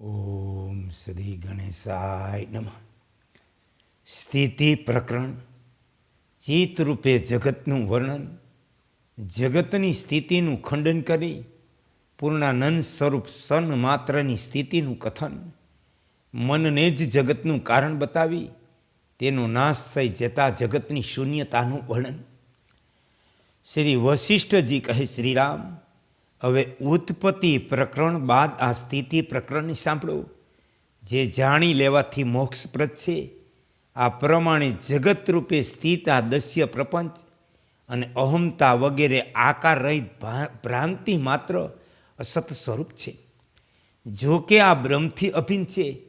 ઓમ શ્રી ગણેશાય નમઃ. સ્થિતિ પ્રકરણ, ચિત્તરૂપે જગતનું વર્ણન, જગતની સ્થિતિનું ખંડન કરી, પૂર્ણાનંદ સ્વરૂપ સન માત્રની સ્થિતિનું કથન, મનને જ જગતનું કારણ બતાવી, તેનો નાશ થઈ જતા જગતની શૂન્યતાનું વર્ણન. શ્રી વશિષ્ઠજી કહે, શ્રીરામ હવે ઉત્પત્તિ પ્રકરણ બાદ આ સ્થિતિ પ્રકરણની સાંભળો. જે જાણી લેવાથી મોક્ષપ્રદ છે. આ પ્રમાણે જગતરૂપે સ્થિત આ દસ્ય પ્રપંચ અને અહમતા વગેરે આકાર રહિત ભ્રાંતિ માત્ર અસત સ્વરૂપ છે. જો કે આ બ્રહ્મથી અભિન્ન છે,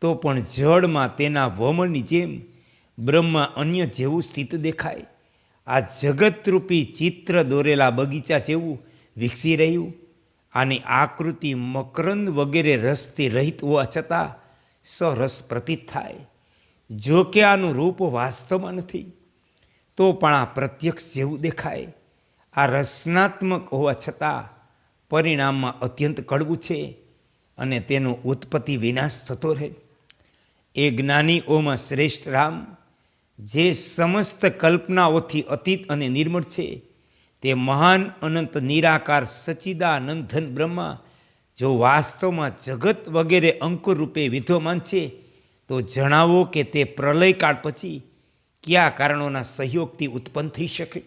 તો પણ જળમાં તેના વમળની જેમ બ્રહ્મમાં અન્ય જેવું સ્થિત દેખાય. આ જગતરૂપી ચિત્ર દોરેલા બગીચા જેવું વિકસી રહ્યું. આની આકૃતિ મકરંદ વગેરે રસથી રહિત હોવા છતાં સરસ પ્રતીત થાય. જો કે આનું રૂપ વાસ્તવમાં નથી, તો પણ આ પ્રત્યક્ષ જેવું દેખાય. આ રસનાત્મક હોવા છતાં પરિણામમાં અત્યંત કડવું છે અને તેનો ઉત્પત્તિ વિનાશ થતો રહે. એ જ્ઞાનીઓમાં શ્રેષ્ઠ રામ, જે સમસ્ત કલ્પનાઓથી અતીત અને નિર્મળ છે તે મહાન અનંત નિરાકાર સચિદાનંદન બ્રહ્મા જો વાસ્તવમાં જગત વગેરે અંકુર રૂપે વિદ્યમાન છે, તો જણાવો કે તે પ્રલયકાળ પછી કયા કારણોના સહયોગથી ઉત્પન્ન થઈ શકે?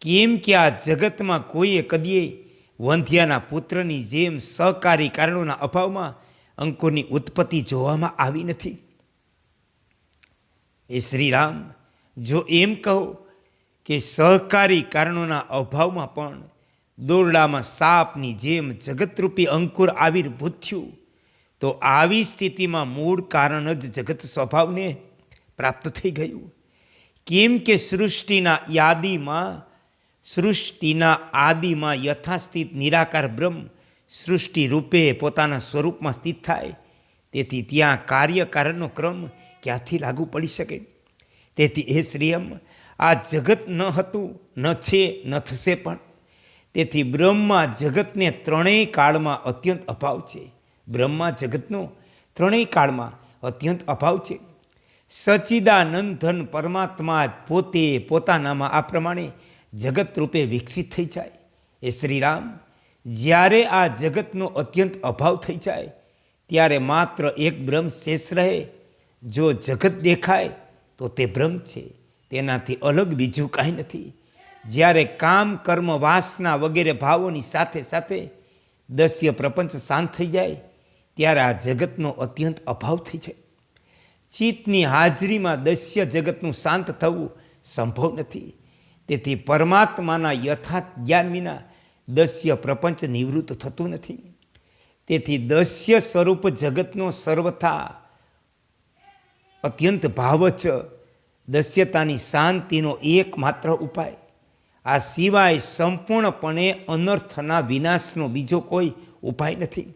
કેમ કે આ જગતમાં કોઈએ કદીએ વંધ્યાના પુત્રની જેમ સહકારી કારણોના અભાવમાં અંકુરની ઉત્પત્તિ જોવામાં આવી નથી? એ શ્રીરામ, જો એમ કહો કે સહકારી કારણોના અભાવમાં પણ દોરડામાં સાપની જેમ જગતરૂપી અંકુર આવિર્ભૂત થયું તો આવી સ્થિતિમાં મૂળ કારણ જ જગત સ્વભાવને પ્રાપ્ત થઈ ગયું. કેમ કે સૃષ્ટિના યાદીમાં, સૃષ્ટિના આદિમાં યથાસ્થિત નિરાકાર બ્રહ્મ સૃષ્ટિ રૂપે પોતાના સ્વરૂપમાં સ્થિત થાય. તેથી ત્યાં કાર્યકારણનો ક્રમ ક્યાંથી લાગુ પડી શકે? તેથી એ શ્રીયમ આ જગત ન હતું, ન છે, ન થશે પણ. તેથી બ્રહ્મા જગતને ત્રણેય કાળમાં અત્યંત અભાવ છે. બ્રહ્મા જગતનો ત્રણેય કાળમાં અત્યંત અભાવ છે. સચ્ચિદાનંદન પરમાત્મા પોતે પોતાનામાં આ પ્રમાણે જગત રૂપે વિકસિત થઈ જાય. એ શ્રીરામ, જ્યારે આ જગતનો અત્યંત અભાવ થઈ જાય, ત્યારે માત્ર એક બ્રહ્મ શેષ રહે. જો જગત દેખાય, તો તે બ્રહ્મ છે. તેનાથી અલગ બીજું કાંઈ નથી. જ્યારે કામ, કર્મ, વાસના વગેરે ભાવોની સાથે સાથે દસ્ય પ્રપંચ શાંત થઈ જાય, ત્યારે આ જગતનો અત્યંત અભાવ થઈ જાય. ચિત્તની હાજરીમાં દસ્ય જગતનું શાંત થવું સંભવ નથી. તેથી પરમાત્માના યથાર્થ જ્ઞાન વિના દસ્ય પ્રપંચ નિવૃત્ત થતું નથી. તેથી દસ્ય સ્વરૂપ જગતનો સર્વથા અત્યંત ભાવ જ દસ્યતાની શાંતિનો એકમાત્ર ઉપાય. આ સિવાય સંપૂર્ણપણે અનર્થના વિનાશનો બીજો કોઈ ઉપાય નથી.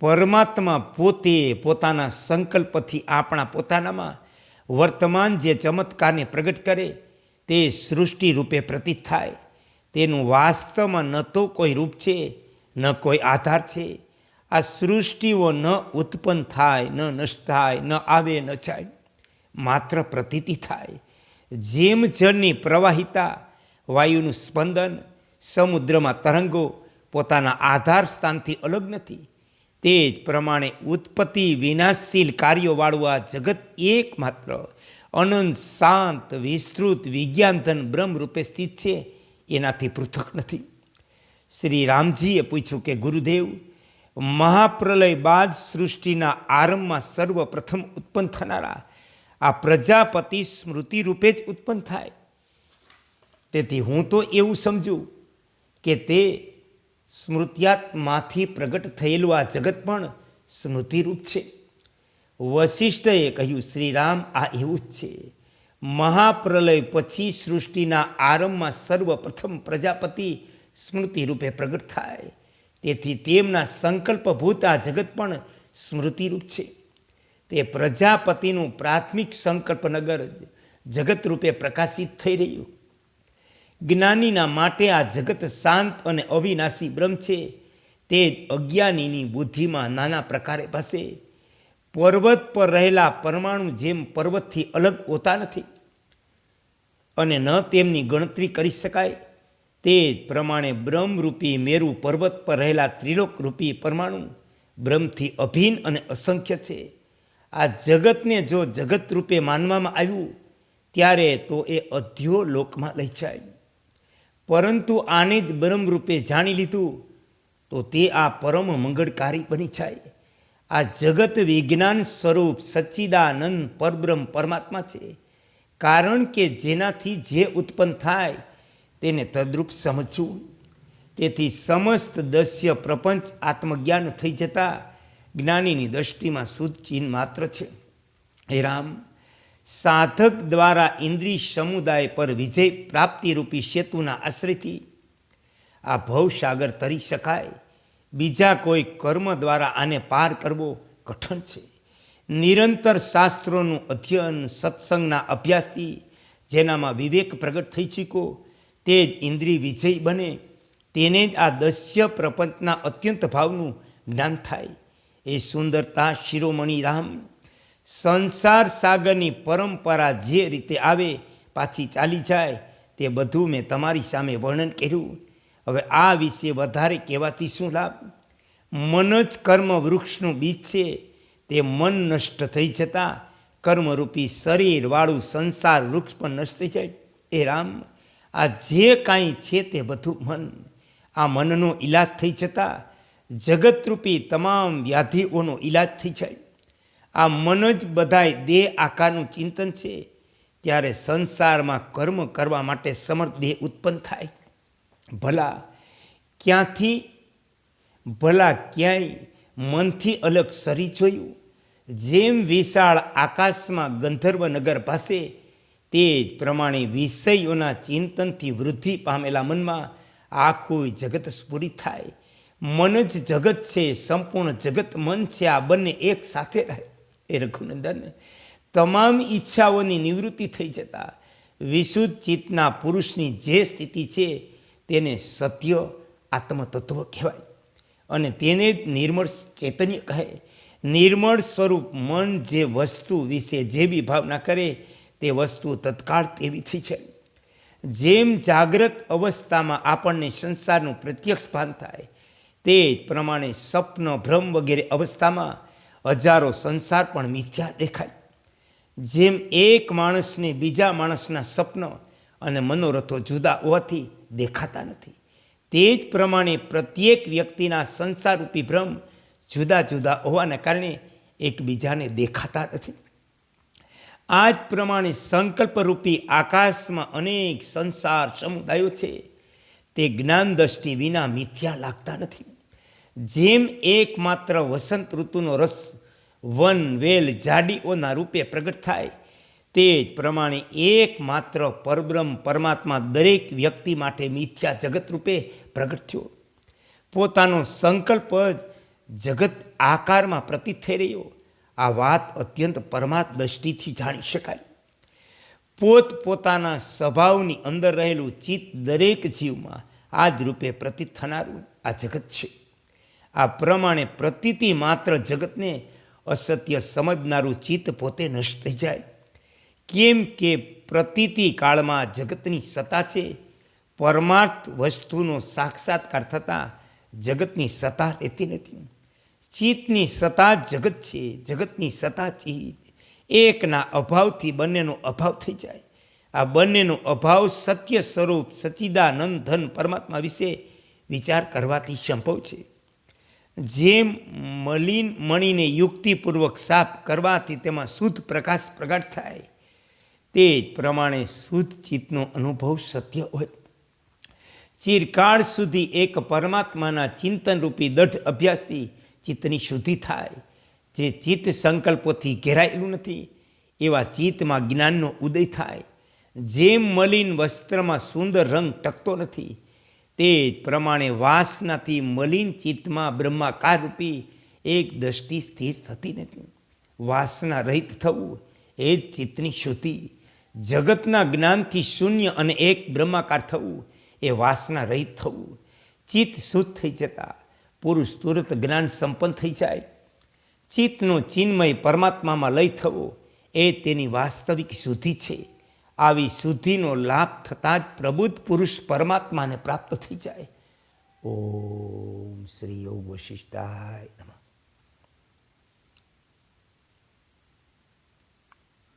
પરમાત્મા પોતે પોતાના સંકલ્પથી આપણા પોતાનામાં વર્તમાન જે ચમત્કારને પ્રગટ કરે તે સૃષ્ટિ રૂપે પ્રતીત થાય. તેનું વાસ્તવમાં ન તો કોઈ રૂપ છે, ન કોઈ આધાર છે. આ સૃષ્ટિઓ ન ઉત્પન્ન થાય, ન નષ્ટ થાય, ન આવે, ન જાય. માત્ર પ્રતીતિ થાય. જેમ જળની પ્રવાહિતા, વાયુનું સ્પંદન, સમુદ્રમાં તરંગો પોતાના આધાર સ્થાનથી અલગ નથી. તે જ પ્રમાણે ઉત્પત્તિ વિનાશશીલ કાર્યોવાળું આ જગત એકમાત્ર અનંત, શાંત, વિસ્તૃત વિજ્ઞાનધન બ્રહ્મ રૂપે સ્થિત છે. એનાથી પૃથક નથી. શ્રી રામજીએ પૂછ્યું કે ગુરુદેવ મહાપ્રલય બાદ સૃષ્ટિના આરંભમાં સર્વપ્રથમ ઉત્પન્ન થનારા આ પ્રજાપતિ સ્મૃતિ રૂપે જ ઉત્પન્ન થાય. તેથી હું તો એવું સમજું કે તે સ્મૃત્યાત્માથી પ્રગટ થયેલું આ જગત પણ સ્મૃતિરૂપ છે. વશિષ્ઠએ કહ્યું, શ્રીરામ, આ એવું જ છે. મહાપ્રલય પછી સૃષ્ટિના આરંભમાં સર્વપ્રથમ પ્રજાપતિ સ્મૃતિ રૂપે પ્રગટ થાય. તેથી તેમના સંકલ્પભૂત આ જગત પણ સ્મૃતિરૂપ છે. તે પ્રજાપતિનું પ્રાથમિક સંકલ્પનગર જગત રૂપે પ્રકાશિત થઈ રહ્યું. જ્ઞાનીના માટે આ જગત શાંત અને અવિનાશી બ્રહ્મ છે. તે અજ્ઞાનીની બુદ્ધિમાં નાના પ્રકારે પાસે પર્વત પર રહેલા પરમાણુ જેમ પર્વતથી અલગ હોતા નથી. અને ન તેમની ગણતરી કરી શકાય. તે જ પ્રમાણે બ્રહ્મરૂપી મેરુ પર્વત પર રહેલા ત્રિલોકરૂપી પરમાણુ બ્રહ્મથી અભિન્ન અને અસંખ્ય છે. આ જગતને જો જગત રૂપે માનવામાં આવ્યું, ત્યારે તો એ અધ્યો લોકમાં લઈ જાય પરંતુ આને જ બ્રહ્મરૂપે જાણી લીધું, તો તે આ પરમ મંગળકારી બની જાય. આ જગત વિજ્ઞાન સ્વરૂપ સચ્ચિદાનંદ પરબ્રહ્મ પરમાત્મા છે. કારણ કે જેનાથી જે ઉત્પન્ન થાય તેને તદ્રુપ સમજવું. તેથી સમસ્ત દસ્ય પ્રપંચ આત્મજ્ઞાન થઈ જતા જ્ઞાનીની દ્રષ્ટિમાં શુદ્ધ ચિહ્ન માત્ર છે. હે રામ, સાધક દ્વારા ઇન્દ્રિય સમુદાય પર વિજય પ્રાપ્તિરૂપી સેતુના આશ્રયથી આ ભવસાગર તરી શકાય. બીજા કોઈ કર્મ દ્વારા આને પાર કરવો કઠણ છે. નિરંતર શાસ્ત્રોનું અધ્યયન સત્સંગના અભ્યાસથી જેનામાં વિવેક પ્રગટ થઈ ચૂક્યો તે જ ઇન્દ્રિય વિજય બને, તેને જ આ દસ્ય પ્રપંચના અત્યંત ભાવનું જ્ઞાન થાય. એ સુંદરતા શિરોમણી રામ, સંસાર સાગરની પરંપરા જે રીતે આવે, પાછી ચાલી જાય, તે બધું મેં તમારી સામે વર્ણન કર્યું. હવે આ વિશે વધારે કહેવાથી શું લાભ? મન જ કર્મ વૃક્ષનું બીજ છે, તે મન નષ્ટ થઈ જતાં કર્મરૂપી શરીરવાળું સંસાર વૃક્ષ પણ નષ્ટ થઈ જાય. એ રામ આ જે કાંઈ છે તે બધું મન. આ મનનો ઈલાજ થઈ જતાં જગતરૂપી તમામ વ્યાધિઓનો ઈલાજ થઈ જાય. આ મન જ બધાય દેહ આકારનું ચિંતન છે. ત્યારે સંસારમાં કર્મ કરવા માટે સમર્થ દેહ ઉત્પન્ન થાય. ભલા ક્યાંથી? ભલા ક્યાંય મનથી અલગ સરી જોયું. જેમ વિશાળ આકાશમાં ગંધર્વનગર પાસે તે જ પ્રમાણે વિષયોના ચિંતનથી વૃદ્ધિ પામેલા મનમાં આખું જગત સ્ફુરિત થાય. મન જ જગત છે, સંપૂર્ણ જગત મન છે, આ બંને એક સાથે રહે. એ રઘુનંદન, તમામ ઈચ્છાઓની નિવૃત્તિ થઈ જતા. વિશુદ્ધ ચિત્તના પુરુષની જે સ્થિતિ છે, તેને સત્ય આત્મતત્વ કહેવાય. અને તેને જ નિર્મળ ચૈતન્ય કહે. નિર્મળ સ્વરૂપ મન જે વસ્તુ વિશે જે બી ભાવના કરે તે વસ્તુ તત્કાળ તેવી થઈ છે. જેમ જાગ્રત અવસ્થામાં આપણને સંસારનું પ્રત્યક્ષ ભાન થાય, તે જ પ્રમાણે સ્વપ્ન ભ્રમ વગેરે અવસ્થામાં હજારો સંસાર પણ મિથ્યા દેખાય. જેમ એક માણસને બીજા માણસના સ્વપ્ન અને મનોરથો જુદા હોવાથી દેખાતા નથી, તે જ પ્રમાણે પ્રત્યેક વ્યક્તિના સંસારરૂપી ભ્રમ જુદા જુદા હોવાના કારણે એકબીજાને દેખાતા નથી. આ જ પ્રમાણે સંકલ્પરૂપી આકાશમાં અનેક સંસાર સમુદાયો છે. તે જ્ઞાન દ્રષ્ટિ વિના મિથ્યા લાગતા નથી. જેમ એકમાત્ર વસંત ઋતુનો રસ વન વેલ જાડીઓના રૂપે પ્રગટ થાય, તે જ પ્રમાણે એકમાત્ર પરબ્રહ્મ પરમાત્મા દરેક વ્યક્તિ માટે મિથ્યા જગત રૂપે પ્રગટ થયો. પોતાનો સંકલ્પ જ જગત આકારમાં પ્રતીત થઈ રહ્યો. આ વાત અત્યંત પરમાત્મ દ્રષ્ટિથી જાણી શકાય. પોત પોતાના સ્વભાવની અંદર રહેલું ચિત્ત દરેક જીવમાં આ જ રૂપે પ્રતીત થનારું આ જગત છે. આ પ્રમાણે પ્રતીતિ માત્ર જગતને અસત્ય સમજનારું ચિત્ત પોતે નષ્ટ થઈ જાય. કેમ કે પ્રતીતિ કાળમાં જગતની સત્તા છે, પરમાર્થ વસ્તુનો સાક્ષાત્કાર થતાં જગતની સત્તા રહેતી નથી. ચિત્તની સત્તા જગત છે, જગતની સત્તા ચિત્ત એકના અભાવથી બંનેનો અભાવ થઈ જાય. આ બંનેનો અભાવ સત્ય સ્વરૂપ સચ્ચિદાનંદ ધન પરમાત્મા વિશે વિચાર કરવાથી સંભવ છે. જેમ મલિન મણીને યુક્તિપૂર્વક સાફ કરવાથી તેમાં શુદ્ધ પ્રકાશ પ્રગટ થાય, તે જ પ્રમાણે શુદ્ધ ચિત્તનો અનુભવ સત્ય હોય. ચિરકાળ સુધી એક પરમાત્માના ચિંતનરૂપી દઢ અભ્યાસથી ચિત્તની શુદ્ધિ થાય. જે ચિત્ત સંકલ્પોથી ઘેરાયેલું નથી, એવા ચિત્તમાં જ્ઞાનનો ઉદય થાય. જેમ મલિન વસ્ત્રમાં સુંદર રંગ ટકતો નથી, તે પ્રમાણે વાસનાથી મલિન ચિત્તમાં બ્રહ્માકાર રૂપી એક દ્રષ્ટિ સ્થિર થતી નથી. વાસના રહિત થવું એ જ ચિત્તની શુદ્ધિ. જગતના જ્ઞાનથી શૂન્ય અને એક બ્રહ્માકાર થવું એ વાસના રહિત થવું. ચિત્ત શુદ્ધ થઈ જતા પુરુષ તુરત જ્ઞાન સંપન્ન થઈ જાય. ચિત્તનો ચિન્મય પરમાત્મામાં લય થવો એ તેની વાસ્તવિક શુદ્ધિ છે. આવી શુદ્ધિનો લાભ થતાં જ પ્રબુદ્ધ પુરુષ પરમાત્માને પ્રાપ્ત થઈ જાય. ઓમ શ્રી યોગ વશિષ્ઠાય નમઃ.